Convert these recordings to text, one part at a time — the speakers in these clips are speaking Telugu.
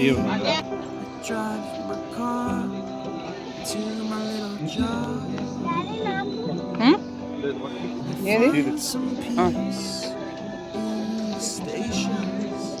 I drive my car to my little job. Hmm? Some peace in the stations.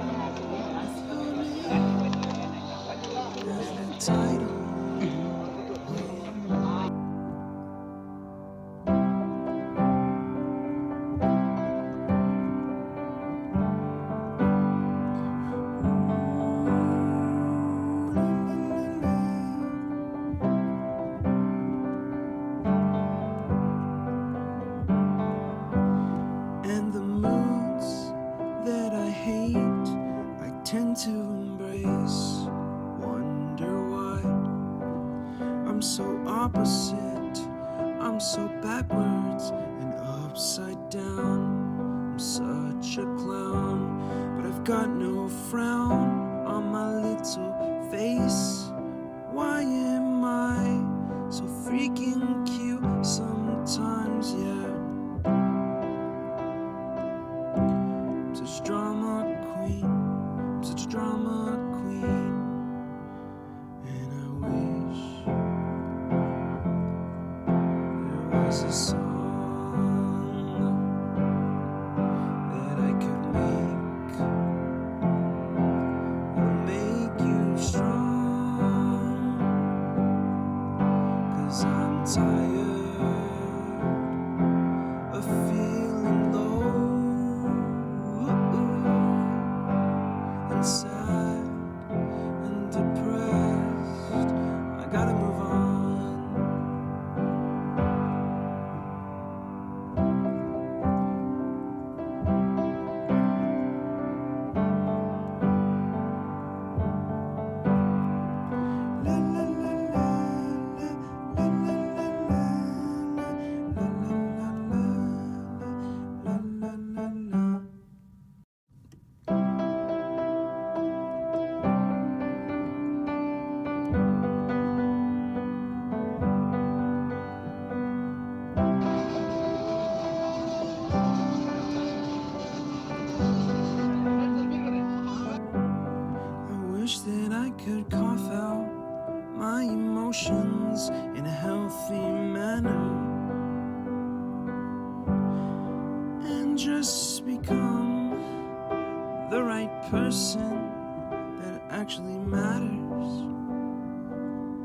Ricky. just become the right person that actually matters.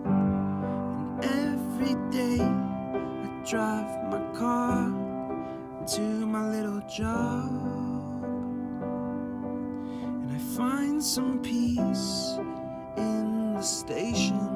And every day I drive my car to my little job, and I find some peace in the station.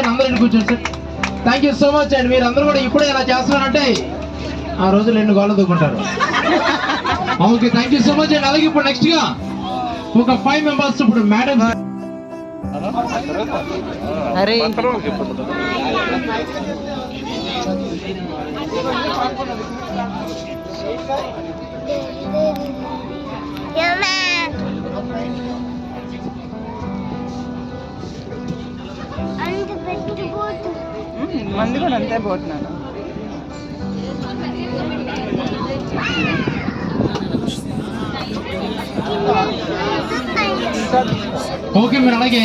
Sir అందరూ కూర్చోండి sir thank you so much అండి. మీరు అందరూ కూడా ఇప్పుడే ఇలా చేస్తున్నారంటే ఆ రోజులు ఎన్ని గోళ్ళు దూకుంటారు. Okay thank you so much అండి. అలాగే ఇప్పుడు నెక్స్ట్గా ఒక ఫైవ్ మెంబర్స్ ఇప్పుడు మేడం అరే. మంది కూడా అంతే పోతున్నాను. ఓకే మీరు అలాగే.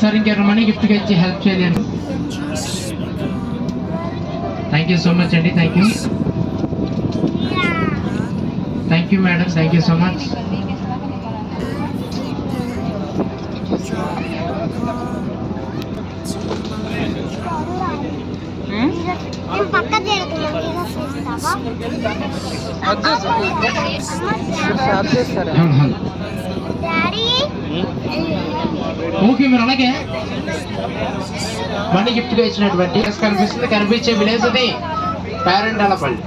సార్ ఇంకెవరి మనీ గిఫ్ట్గా ఇచ్చి హెల్ప్ చేయాలి థ్యాంక్ యూ సో మచ్ అండి thank you thank you madam thank you so much నేను పక్క ఓకే మీరు అలాగే మనీ గిఫ్ట్గా ఇచ్చినటువంటి కనిపిస్తుంది. కనిపించే విలేజ్ అది పేరెంట్ అలపల్లి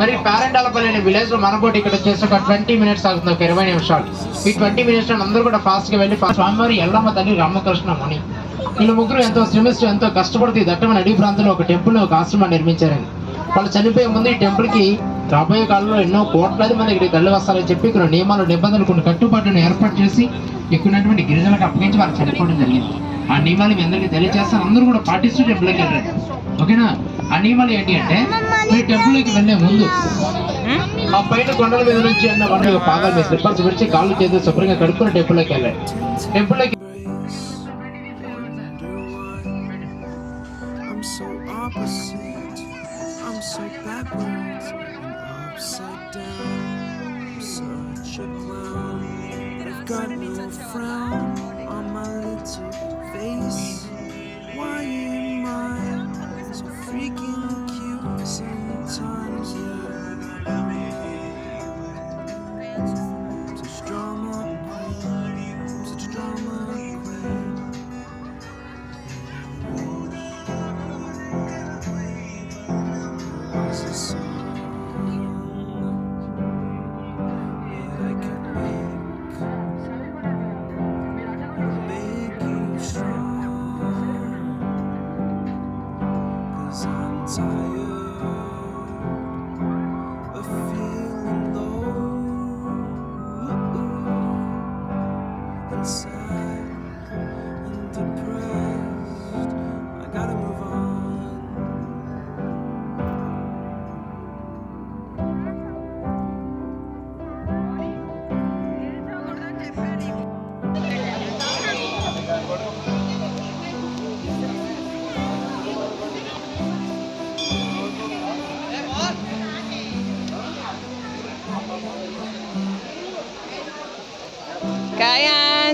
మరి పేరెంట్ అలపల్లి అనే విలేజ్లో మనకోటి ఇక్కడ వచ్చేసి ఒక ట్వంటీ మినిట్స్ అవుతుంది ఒక ఇరవై నిమిషాలు. ఈ ట్వంటీ మినిట్స్లో అందరూ కూడా ఫాస్ట్గా వెళ్ళి స్వామివారి ఎల్లమ్మ తల్లి రామకృష్ణ ముని. వీళ్ళు ముగ్గురు ఎంతో శ్రమిస్తూ ఎంతో కష్టపడుతూ ఈ దట్టమైన అడవి ప్రాంతంలో ఒక టెంపుల్ ఒక ఆశ్రమాన్ని నిర్మించారని వాళ్ళు చనిపోయే ముందు ఈ టెంపుల్కి రాబోయే కాలంలో ఎన్నో కోట్లాది మంది ఇక్కడికి తల్లి వస్తారని చెప్పి కొన్ని నియమాలు నిబంధనలు కొన్ని కట్టుబాట్లను ఏర్పాటు చేసి ఎక్కున్నటువంటి గిరిజనులకు అప్పగించి వారు చనిపోవడం జరిగింది. ఆ నియమాలు మీ అందరికీ తెలియజేస్తాను. అందరూ కూడా పాటిస్తూ టెంపుల్కి వెళ్ళారు ఓకేనా? ఆ నియమాలు ఏంటి అంటే మీ టెంపుల్కి వెళ్ళే ముందు ఆ పైన కొండల మీద నుంచి అన్న పాదాలు మీద స్లిప్పర్స్ విడిచి కాళ్ళు చేతులు శుభ్రంగా కడుక్కుని టెంపుల్లోకి వెళ్ళండి. టెంపుల్లోకి It's.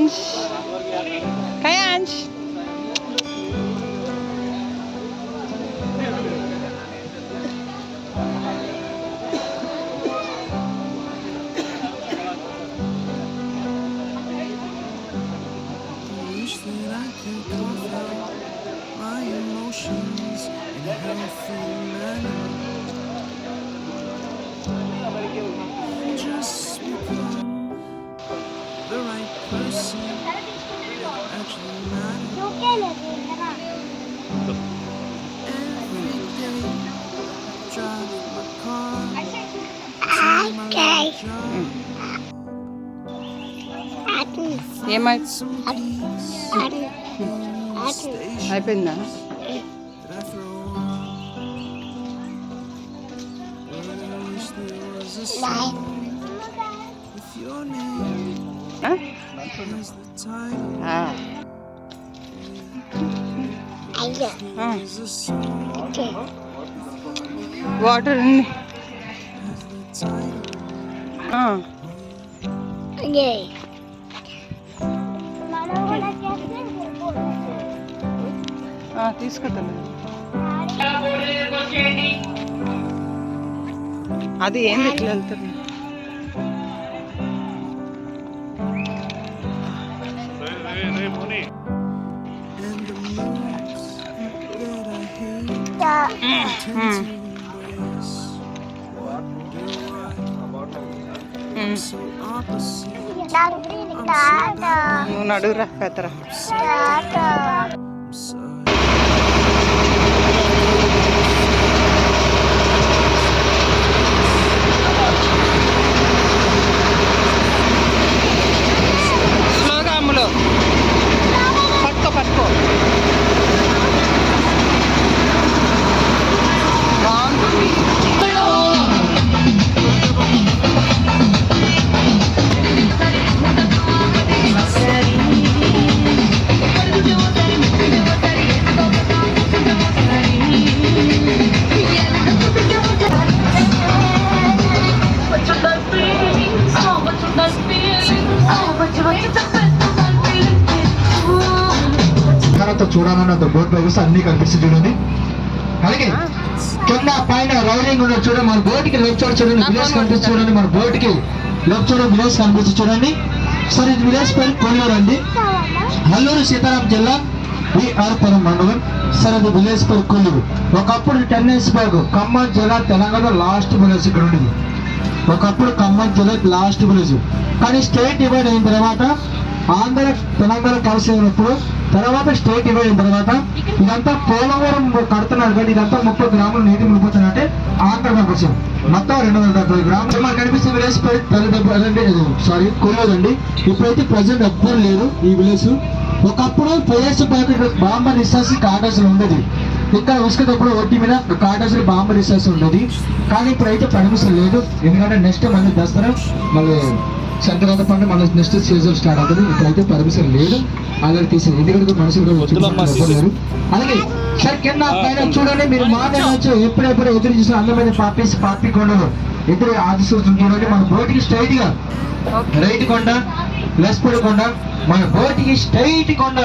Ansh? Kay Ansh? Song okay water ఉంది as తీసుకుంటాను అది ఏంది ఇట్లా వెళ్తుంది? and the moods ফাটকো ফাটকো వ్యవస్థ అన్ని కనిపిస్తుంది చూడండి. అలాగే కింద పైన రైలింగ్ ఉన్న చూడండి మన బోట్కి లెఫ్ట్ సైడ్ చూడండి విలేజ్ కనిపిస్తుంది చూడండి మన బోట్కి లెఫ్ట్ సైడ్ విలేజ్ కనిపిస్తుంది చూడండి. సరే ఇది విలేజ్ పేరు కొల్లూరు అండి అల్లూరు సీతారాం జిల్లా విఆర్పురం మండలం. సరే అది విలేజ్ పేరు కొల్లూరు. ఒకప్పుడు టెన్ ఇయర్స్ బ్యాక్ ఖమ్మం జిల్లా తెలంగాణ లాస్ట్ విలేజ్ ఇక్కడ ఉండేది. ఒకప్పుడు ఖమ్మం జిల్లా లాస్ట్ విలేజ్. కానీ స్టేట్ డివైడ్ అయిన తర్వాత ఆంధ్ర తెలంగాణ కలిసి అయినప్పుడు తర్వాత స్టేట్ ఇవ్వడం తర్వాత ఇదంతా పోలవరం కడుతున్నారు కానీ ఇదంతా ముప్పై గ్రాములు నీటి మునిపోతున్నట్టే ఆంధ్ర మెంబర్స్ మొత్తం రెండు వందల డెబ్బై గ్రాములు. మనకు కనిపిస్తే విలేజ్ పేరు సారీ కొయ్యదండి ఇప్పుడైతే ప్రజెంట్ ఎవ్వరు లేరు ఈ విలేజ్. ఒకప్పుడు పోయేసి పైకి బాంబ నిశ్వాసి కాటర్స్ ఉండేది. ఇక్కడ ఉసుకటప్పుడు ఒట్టి మీద కాటర్స్ బాంబ రిసార్స్ ఉండేది. కానీ ఇప్పుడైతే పర్మిషన్ లేదు. ఎందుకంటే నెక్స్ట్ మళ్ళీ దసరా మళ్ళీ సంక్రాంతి పండుగ మళ్ళీ నెక్స్ట్ సీజన్ స్టార్ట్ అవుతుంది. ఇప్పుడైతే పర్మిషన్ లేదు అలాగే తీసేది ఎందుకంటే మనుషులు కూడా వచ్చి ఎవ్వరు లేరు. అలాగే సార్ కింద పైన చూడండి మీరు మాట్లాడవచ్చు ఎప్పుడెప్పుడు ఎదురు చూసిన అందమైన పాపేసి పాపి కొండలు. ఎదురు ఆదిశూస్తుంది చూడండి మన బోటికి స్ట్రైట్గా రైట్ కొండ లెస్పడి కొండ మన బోటికి స్ట్రైట్ కొండ.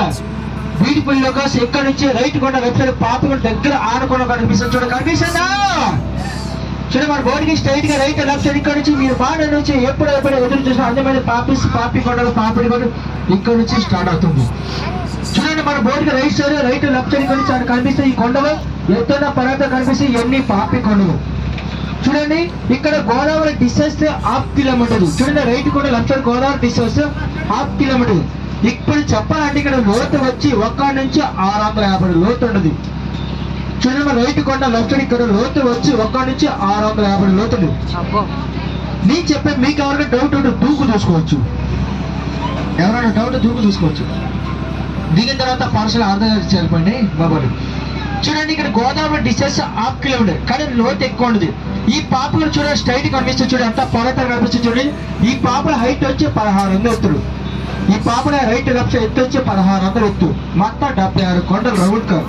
బ్యూటిఫుల్ లొకేస్ ఎక్కడ నుంచి రైట్ కొండ లెఫ్ట్ సైడ్ పాప కొండ దగ్గర ఆనుకొండ కనిపిస్తుంది చూడ కనిపిస్తుందా? చూడండి మన బోటికి స్ట్రైట్గా రైట్ లెఫ్ట్ సైడ్ ఇక్కడ నుంచి మీరు బాడ నుంచి ఎప్పుడు ఎప్పుడు ఎదురు చూసిన అందమైన పాపిస్ పాపి కొండలు పాపిడి కొండలు ఇక్కడ నుంచి స్టార్ట్ అవుతుంది. చూడండి మన బోర్డుకి right side right left side ఇక్కడ నుంచి అక్కడ కనిపిస్తే ఈ కొండలు ఎత్తున్న పర్వతం కనిపిస్తే ఇవన్నీ పాపి కొండలు. చూడండి ఇక్కడ గోదావరి డిస్టెన్స్ హాఫ్ కిలోమీటర్. చూడండి రైట్ కూడా left side Godavari distance half kilometre. ఇప్పుడు చెప్పాలంటే ఇక్కడ లోతు వచ్చి ఒక్క నుంచి ఆరు వందల యాభై లోతు ఉండదు. మన రైట్ కొండ లెఫ్ట్ ఇక్కడ లోతు వచ్చి ఒక్క నుంచి ఆరు వందల యాభై లోతు ఉంది అబ్బో. నేను చెప్పే మీకు ఎవరైనా డౌట్ ఉంటే దూకు చూసుకోవచ్చు. ఎవరైనా డౌట్ దూకు చూసుకోవచ్చు. దిగిన తర్వాత పార్సల్ అర్థం చెప్పండి బాబాలు. చూడండి ఇక్కడ గోదావరి డిస్టెన్స్ హాఫ్ కిలోమీటర్ కానీ లోతు ఎక్కువ ఉండదు. ఈ పాపలు చూడండి స్ట్రైట్ కనిపిస్తుంది చూడండి అంతా పర్వతం కనిపిస్తుంది చూడండి. ఈ పాపల హైట్ వచ్చి పదహారు వందలు ఎత్తుడు ఈ పాపల రైట్ లెఫ్ట్ ఎత్తు వచ్చి పదహారు వందలు ఎత్తు. మొత్తం డెబ్బై ఆరు కొండలు రౌండ్ కార్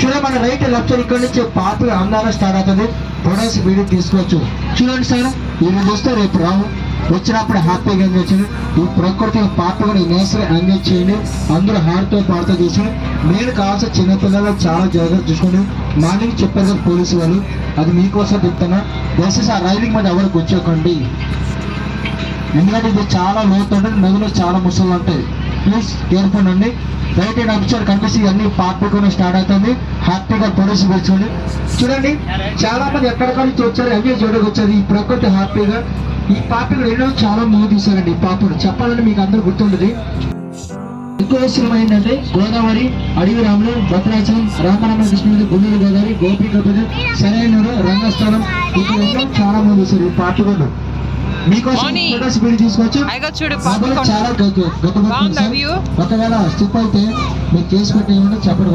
చూడండి మన రైట్ లెఫ్ట్ సైడ్ ఇక్కడ నుంచి పాపలు అందాల స్టార్ట్ అవుతుంది. ప్రొడక్ట్స్ వీడియో తీసుకోవచ్చు. చూడండి సార్ ఈరోజు చూస్తే రేపు రావు. వచ్చినప్పుడు హ్యాపీగా ఎంజాయ్ చేయండి. ఈ ప్రకృతి పాపగా ఈ నేసరి ఎంజాయ్ చేయండి. అందరూ హార్ట్తో పాడుతూ చూసుకోండి నేను కావాల్సిన చిన్నపిల్లలు చాలా జాగ్రత్త చూసుకోండి. మార్నింగ్ చెప్పారు కదా పోలీసు వాళ్ళు. అది మీకోసం చెప్తున్నా. దయచేసి ఆ రైలింగ్ మీద ఎవరికి వచ్చేకండి ఎందుకంటే ఇది చాలా లోతు ఉంటుంది నదులు చాలా ముసలు ఉంటాయి. ప్లీజ్ కేర్ఫుల్ అండి రైట్ అండ్ కనిపిస్తే ఇవన్నీ పాపకొని స్టార్ట్ అవుతుంది. హ్యాపీగా పొడిసి కూర్చోండి. చూడండి చాలా మంది ఎక్కడికి నుంచి వచ్చారు ఎంజాయ్ చేయడానికి వచ్చారు. ఈ ప్రకృతి హ్యాపీగా. ఈ పాపలు ఎన్నో చాలా మూవీ తీశారండి ఈ పాపలు చెప్పాలని మీకు అందరూ గుర్తుండదు. ఎక్కువ సినిమా ఏంటంటే గోదావరి అడవి రాములు భద్రాచలం రామరామ కృష్ణుడు గుండెలు గోదావరి గోపి గోపికపతి సరైన రంగస్థలం. ఇక్కడ ఎన్నో చాలా మూవీ తీశారు ఈ పాపలు మీకోసం ఒకవేళ అయితే కేసు పెట్టేయమంటే చప్పటి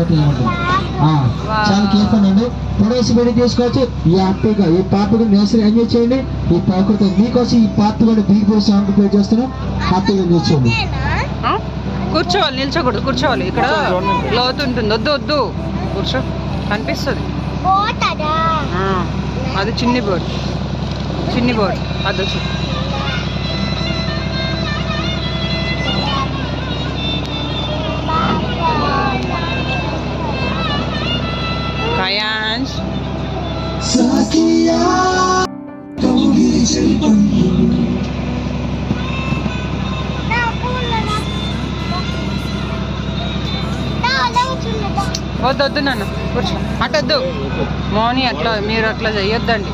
చాలా తీసుకోవచ్చు ఈ హ్యాపీగా ఈ పాపకు నేసరి ఎంజాయ్ చేయండి. ఈ పాపతో మీకోసం ఈ కూడా బీగ్ సాంగ్ ప్లే చేస్తున్నాం. హ్యాపీగా ఎంజాయ్ చేయండి. నేనా ఆ? కూర్చోవాలి నిల్చోకూడదు కూర్చోవాలి. ఇక్కడ లోతు ఉంటుంది వద్దు వద్దు. కూర్చో. కనిపిస్తుంది. అది చిన్ని బోర్డు చిన్ని బోర్డు అది వచ్చి కయాన్స్. నా పూల నా నా నా చూడదా వద్దు వద్దు నన్ను కూర్చో. అటొద్దు. మోని అట్లా మీరు అట్లా చెయ్యొద్దండి.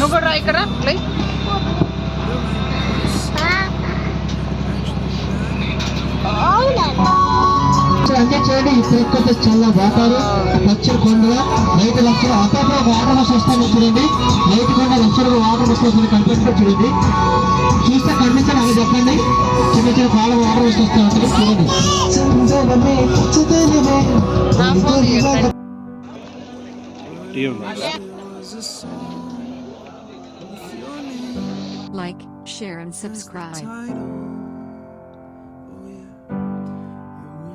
నువ్వు కూడా రా ఇక్కడ లై చేయండి చాలా వాటారు పచ్చడి కొండల లైట్ లక్షలు అక్కడ వాటర్ వస్తాను చూడండి. లైట్ కొండ లక్షలు వాటర్ వస్తుంది కనిపిస్తుంది చూడండి. చూస్తే కనిపించండి అది చెప్పండి. చిన్న చిన్న కాలం వాటర్ వస్తూ ఉంటుంది చూడండి. Like, share and subscribe. Oh yeah.